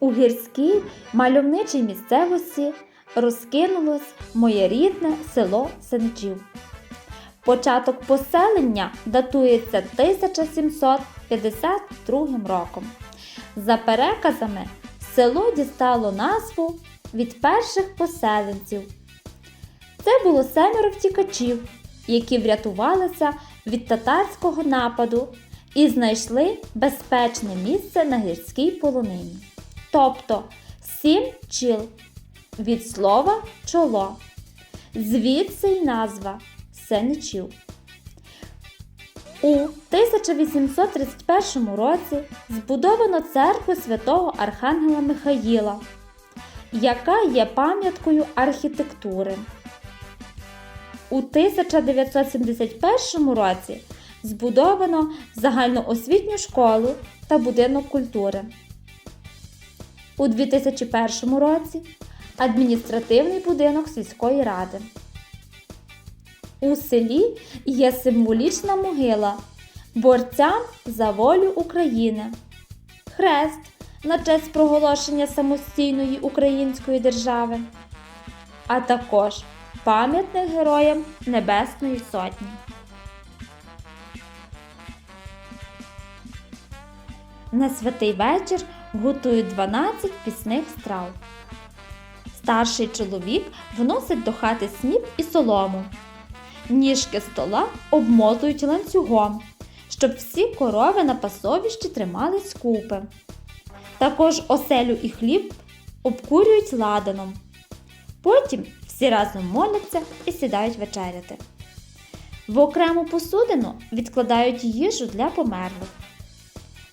У гірській мальовничій місцевості розкинулось моє рідне село Сенчів. Початок поселення датується 1752 роком. За переказами, село дістало назву від перших поселенців. Це було семеро втікачів, які врятувалися від татарського нападу і знайшли безпечне місце на гірській полонині. Тобто сім чіл від слова чоло. Звідси й назва Сенечів. У 1831 році збудовано церкву святого Архангела Михаїла, яка є пам'яткою архітектури. У 1971 році збудовано загальноосвітню школу та будинок культури. У 2001 році адміністративний будинок сільської ради. У селі є символічна могила борцям за волю України, хрест на честь проголошення самостійної української держави, а також пам'ятник героям Небесної Сотні. На святий вечір готують 12 пісних страв. Старший чоловік вносить до хати сніп і солому. Ніжки стола обмотують ланцюгом, щоб всі корови на пасовищі тримались купи. Також оселю і хліб обкурюють ладаном. Потім всі разом моляться і сідають вечеряти. В окрему посудину відкладають їжу для померлих.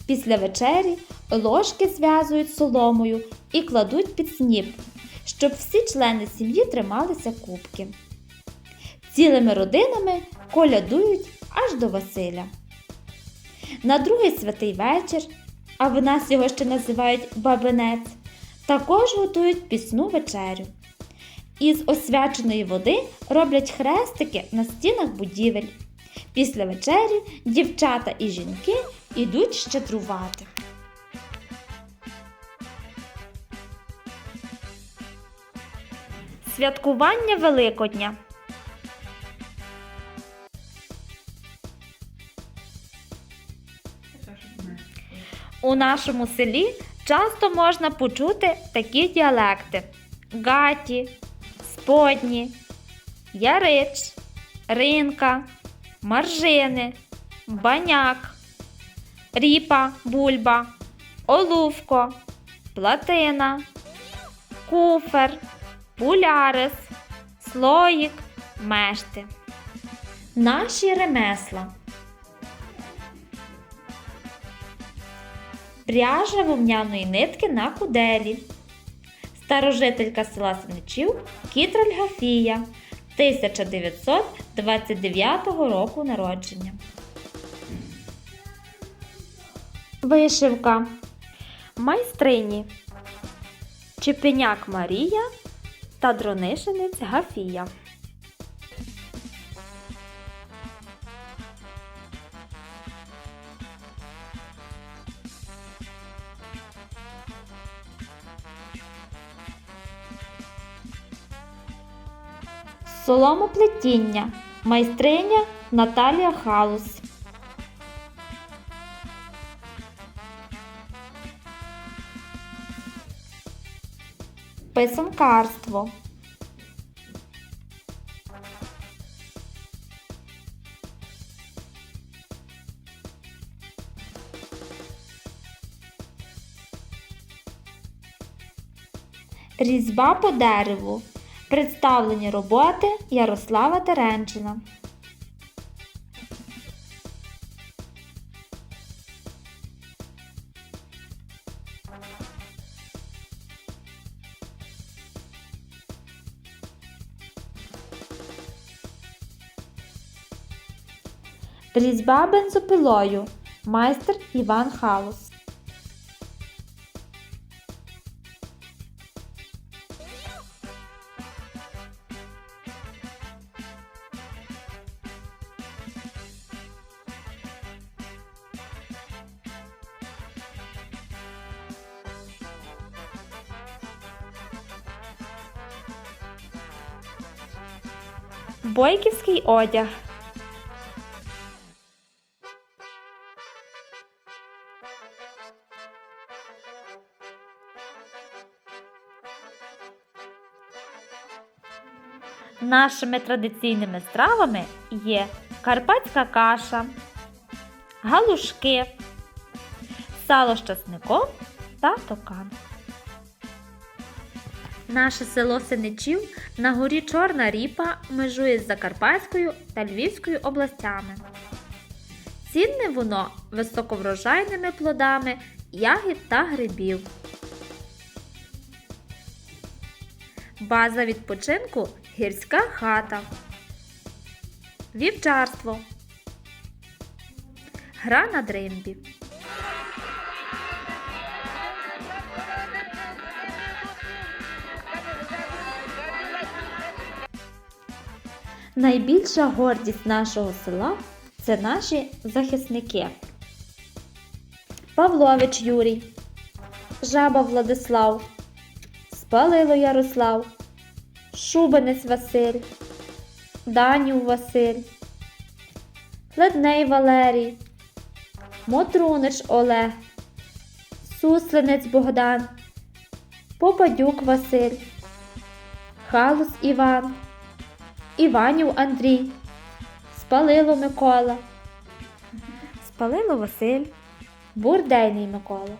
Після вечері ложки зв'язують соломою і кладуть під сніп, щоб всі члени сім'ї трималися кубки. Цілими родинами колядують аж до Василя. На другий святий вечір, а в нас його ще називають бабинець, також готують пісну вечерю. Із освяченої води роблять хрестики на стінах будівель. Після вечері дівчата і жінки ідуть щедрувати. Святкування Великодня. У нашому селі часто можна почути такі діалекти: гаті, сподні, ярич, ринка, маржини, баняк, ріпа, бульба, олувко, платина, куфер, пулярис, слоїк, мешти. Наші ремесла. Пряжа вовняної нитки на куделі. Старожителька села Синичів Кітраль Гафія 1929 року народження. Вишивка. Майстрині. Чепеняк Марія та дронишинець Гафія. Соломоплетіння. Майстриня Наталія Халус. Писанкарство. Різьба по дереву. Представлені роботи Ярослава Теренчина. Різьба бензопилою. Майстер Іван Халус. Бойківський одяг. Нашими традиційними стравами є карпатська каша, галушки, сало з часником та токан. Наше село Синичів на горі Чорна Ріпа межує з Закарпатською та Львівською областями. Цінне воно високоврожайними плодами ягід та грибів. База відпочинку гірська хата. Вівчарство. Гра на дримбі. Найбільша гордість нашого села це наші захисники. Павлович Юрій, Жаба Владислав, Спалило Ярослав, Шубенець Василь, Данів Василь, Ледней Валерій, Мотрунич Олег, Суслинець Богдан, Попадюк Василь, Халус Іван, Іванів Андрій, Спалило Микола, Спалило Василь, Бурдейний Микола.